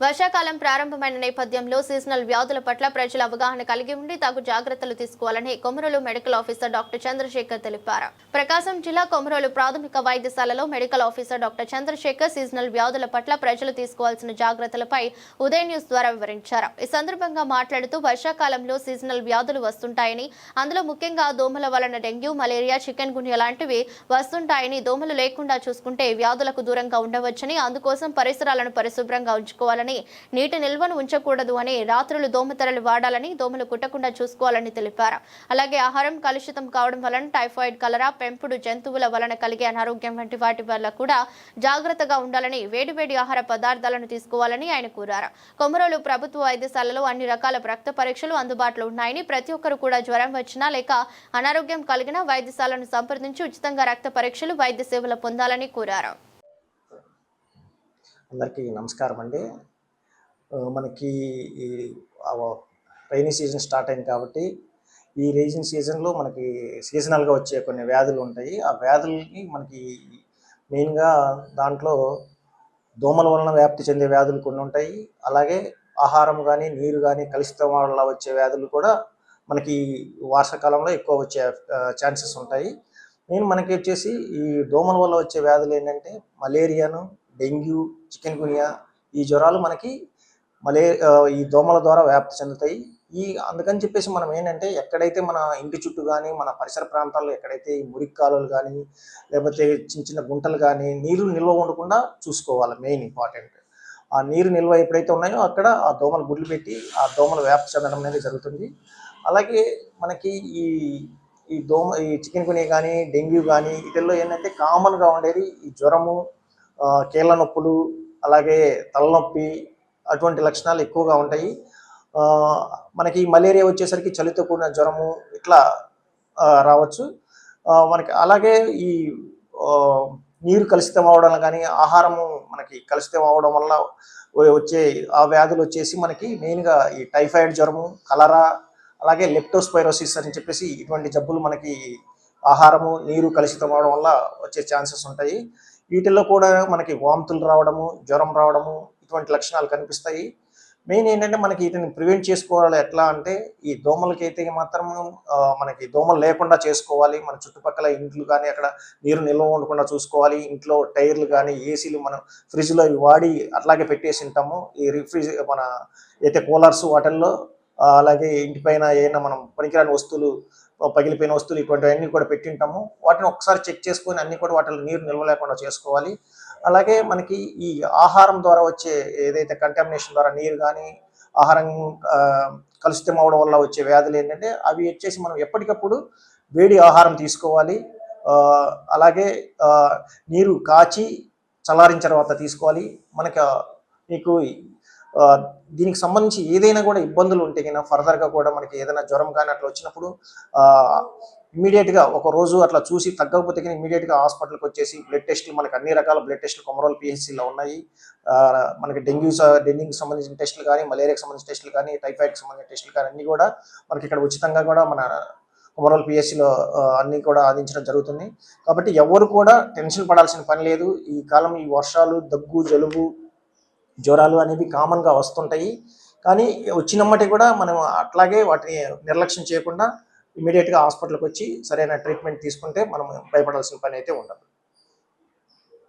వర్షాకాలం ప్రారంభమైన నేపథ్యంలో సీజనల్ వ్యాధుల పట్ల ప్రజల అవగాహన కలిగి ఉండి తగు జాగ్రత్తలు తీసుకోవాలని Komarolu medical officer doctor Chandrashekar తెలిపారు. ప్రకాశం జిల్లా కొమరలు ప్రాథమిక వైద్యశాలలో medical officer doctor Chandrashekar seasonal వ్యాధుల పట్ల ప్రజలు తీసుకోవాల్సిన జాగ్రత్తలపై ఉదయ న్యూస్ ద్వారా వివరించారు. ఈ సందర్భంగా మాట్లాడుతూ వర్షాకాలంలో సీజనల్ వ్యాధులు వస్తుంటాయని అందులో ముఖ్యంగా దోమల వలన డెంగ్యూ మలేరియా చికెన్ గున్యా లాంటివి వస్తుంటాయని దోమలు లేకుండా చూసుకుంటే వ్యాధులకు దూరంగా ఉండవచ్చని అందుకోసం పరిసరాలను పరిశుభ్రంగా ఉంచుకోవాలని నీటి నిల్వను ఉంచకూడదు అని రాత్రులు దోమతెరలు వాడాలని దోమలు కుట్టకుండా చూసుకోవాలని తెలిపారు. అలాగే ఆహారం కలుషితం కావడం వలన టైఫాయిడ్ కలరా పెంపుడు జంతువుల వలన కలిగే అనారోగ్యం వంటి వాటి వల్ల కూడా జాగ్రత్తగా ఉండాలని వేడివేడి ఆహార పదార్థాలను తీసుకోవాలని ఆయన కోరారు. కొమరోలు ప్రభుత్వ వైద్యశాలలో అన్ని రకాల రక్త పరీక్షలు అందుబాటులో ఉన్నాయని ప్రతి ఒక్కరు కూడా జ్వరం వచ్చినా లేక అనారోగ్యం కలిగిన వైద్యశాలను సంప్రదించి ఉచితంగా రక్త పరీక్షలు వైద్య సేవలు పొందాలని కోరారు. అందరికీ నమస్కారం అండి. మనకి రైనీ సీజన్ స్టార్ట్ అయింది కాబట్టి ఈ రైజింగ్ సీజన్లో మనకి సీజనల్గా వచ్చే కొన్ని వ్యాధులు ఉంటాయి. ఆ వ్యాధులకి మనకి మెయిన్గా దాంట్లో దోమల వలన వ్యాప్తి చెందే వ్యాధులు కొన్ని ఉంటాయి. అలాగే ఆహారం కానీ నీరు కానీ కలుషితం వల్ల వచ్చే వ్యాధులు కూడా మనకి వర్షాకాలంలో ఎక్కువ వచ్చే ఛాన్సెస్ ఉంటాయి. మెయిన్ మనకి వచ్చేసి ఈ దోమల వల్ల వచ్చే వ్యాధులు ఏంటంటే మలేరియాను డెంగ్యూ చికెన్ గునియా ఈ జ్వరాలు మనకి మలే ఈ దోమల ద్వారా వ్యాప్తి చెందుతాయి. ఈ అందుకని చెప్పేసి మనం ఏంటంటే ఎక్కడైతే మన ఇంటి చుట్టూ కానీ మన పరిసర ప్రాంతాల్లో ఎక్కడైతే ఈ మురికి కాలువలు కానీ లేకపోతే చిన్న చిన్న గుంటలు కానీ నీరు నిల్వ ఉండకుండా చూసుకోవాలి. Main important. ఆ నీరు నిల్వ ఎప్పుడైతే ఉన్నాయో అక్కడ ఆ దోమలు గుడ్లు పెట్టి ఆ దోమలు వ్యాప్తి చెందడం అనేది జరుగుతుంది. అలాగే మనకి ఈ ఈ దోమ ఈ చికెన్ గుని కానీ డెంగ్యూ కానీ వీటిల్లో ఏంటంటే కామన్గా ఉండేది ఈ జ్వరము కీళ్ళ నొప్పులు అలాగే తలనొప్పి అటువంటి లక్షణాలు ఎక్కువగా ఉంటాయి. మనకి మలేరియా వచ్చేసరికి చలితో కూడిన జ్వరము ఇట్లా రావచ్చు. మనకి అలాగే ఈ నీరు కలుషితం అవడం కానీ ఆహారము మనకి కలుషితం అవడం వల్ల వచ్చే ఆ వ్యాధులు వచ్చేసి మనకి మెయిన్గా ఈ టైఫాయిడ్ జ్వరము కలరా అలాగే లెప్టోస్పైరోసిస్ అని చెప్పేసి ఇటువంటి జబ్బులు మనకి ఆహారము నీరు కలుషితం అవడం వల్ల వచ్చే ఛాన్సెస్ ఉంటాయి. వీటిల్లో కూడా మనకి వాంతులు రావడము జ్వరం రావడము ఇటువంటి లక్షణాలు కనిపిస్తాయి. మెయిన్ ఏంటంటే మనకి వీటిని ప్రివెంట్ చేసుకోవాలి ఎట్లా అంటే ఈ దోమలకి అయితే మాత్రం మనకి దోమలు లేకుండా చేసుకోవాలి. మన చుట్టుపక్కల ఇంట్లు కానీ అక్కడ నీరు నిల్వ ఉండకుండా చూసుకోవాలి. ఇంట్లో టైర్లు కానీ ఏసీలు మనం ఫ్రిడ్జ్లో వాడి అట్లాగే పెట్టేసి ఉంటాము. ఈ రిఫ్రిజ్ మన అయితే కూలర్స్ వాటిల్లో అలాగే ఇంటిపైన ఏమైనా మనం పనికిరాని వస్తువులు పగిలిపోయిన వస్తువులు ఇటువంటివన్నీ కూడా పెట్టింటాము వాటిని ఒకసారి చెక్ చేసుకొని అన్ని కూడా వాటిలో నీరు నిల్వ లేకుండా చేసుకోవాలి. అలాగే మనకి ఈ ఆహారం ద్వారా వచ్చే ఏదైతే కంటామినేషన్ ద్వారా నీరు కానీ ఆహారం కలుషితం అవడం వల్ల వచ్చే వ్యాధులు ఏంటంటే అవి వచ్చేసి మనం ఎప్పటికప్పుడు వేడి ఆహారం తీసుకోవాలి. అలాగే నీరు కాచి చల్లారిన తర్వాత తీసుకోవాలి. మనకి మీకు దీనికి సంబంధించి ఏదైనా కూడా ఇబ్బందులు ఉంటే కన్నా ఫర్దర్గా కూడా మనకి ఏదైనా జ్వరం కానీ అట్లా వచ్చినప్పుడు ఇమీడియట్గా ఒక రోజు అట్లా చూసి తగ్గకపోతే కానీ ఇమీడియట్గా హాస్పిటల్కి వచ్చేసి బ్లడ్ టెస్ట్లు మనకి అన్ని రకాల బ్లడ్ టెస్ట్లు కొమరోలు పిహెచ్సిలో ఉన్నాయి. మనకి డెంగ్యూ స- డెంగ్యూకి సంబంధించిన టెస్టులు కానీ మలేరియాకి సంబంధించిన టెస్టులు కానీ టైఫాయిడ్కి సంబంధించిన టెస్టులు కానీ అన్నీ కూడా మనకి ఇక్కడ ఉచితంగా కూడా మన కొమరోల్ పిహెచ్సిలో అన్నీ కూడా అందించడం జరుగుతుంది. కాబట్టి ఎవరు కూడా టెన్షన్ పడాల్సిన పని లేదు. ఈ కాలం ఈ వర్షాలు దగ్గు జలుబు జ్వరాలు అనేవి కామన్గా వస్తుంటాయి. కానీ వచ్చినమ్మటి కూడా మనం అట్లాగే వాటిని నిర్లక్ష్యం చేయకుండా ఇమీడియట్గా హాస్పిటల్కి వచ్చి సరైన ట్రీట్మెంట్ తీసుకుంటే మనం భయపడాల్సిన పని అయితే ఉండదు.